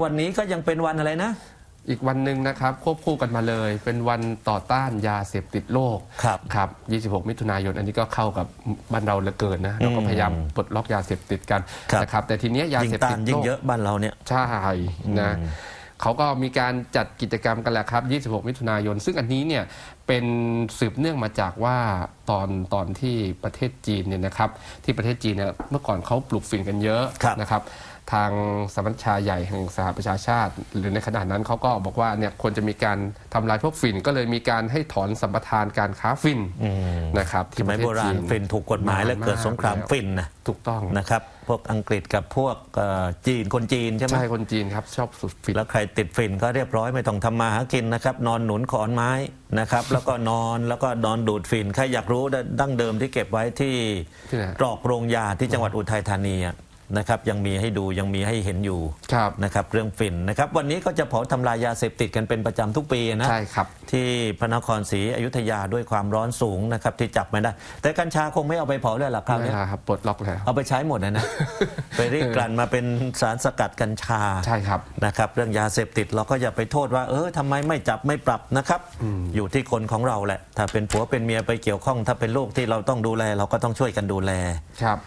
วันนี้ก็ยังเป็นวันอะไรนะ อีกวันหนึ่งนะครับควบคู่กันมาเลย เป็นวันต่อต้านยาเสพติดโลกครับครับ26 มิถุนายนอันนี้ก็เข้ากับบ้านเราเหลือเกินนะเราก็พยายามปลดล็อกยาเสพติดกันครับ นะครับแต่ทีเนี้ยยายิ่งเสพต้าตินดยิ่โลงกเยอะบ้านเราเนี่ย ใช่นะเขาก็มีการจัดกิจกรรมกันแหละครับ 26 มิถุนายน ซึ่งอันนี้เนี่ยเป็นสืบเนื่องมาจากว่าตอนตอนที่ประเทศจีนเนี่ยนะครับที่ประเทศจีนเนี่ยเมื่อก่อนเขาปลูกฝิ่นกันเยอะครับ นะครับทางสมัชชาใหญ่แห่งสหประชาชาติ หรือในขณะนั้นเขาก็บอกว่าเนี่ยควรจะมีการทำลายพวกฝิ่นก็เลยมีการให้ถอนสัมปทานการค้าฝิ่นนะครับสมัยโบราณฟินถูกกฎหมายและเกิดสงครามฟินนะถูกต้องนะครับพวกอังกฤษกับพวกเอ่อจีนคนจีนใช่ไหมใช่คนจีนครับชอบสุดฝิ่นแล้วใครติดฟินก็เรียบร้อยไม่ต้องทำมาหากินนะครับ นอนหนุนขอนไม้นะครับแล้วก็นอนแล้วก็นอนดูดฟินใครอยากรู้ดั้งเดิมที่เก็บไว้ที่ที่ไหนตรอกโรงยาที่จังหวัดอุทัยธานีอะ นะครับยังมีให้ดูยังมีให้เห็นอยู่ครับนะครับเรื่องฟินนะครับ วันนี้ก็จะเผาทำลายยาเสพติดกันเป็นประจำทุกปีนะใช่ครับที่พระนครศรีอยุธยาด้วยความร้อนสูงนะครับที่จับไม่ได้ แต่กัญชาคงไม่เอาไปเผาเลยหรอกคราวไม่นี้ได้ครับปลดล็อกแล้วเอาไปใช้หมดนะนะไปรีดกลั่นมาเป็นสารสกัดกัญชาใช่ครับนะครับเรื่องยาเสพติดเราก็อย่าไปโทษว่า เออทำไมไม่จับไม่ปรับนะครับ อยู่ที่คนของเราแหละ ถ้าเป็นผัวเป็นเมียไปเกี่ยวข้อง ถ้าเป็นลูกที่เราต้องดูแลเราก็ต้องช่วยกันดูแลครับ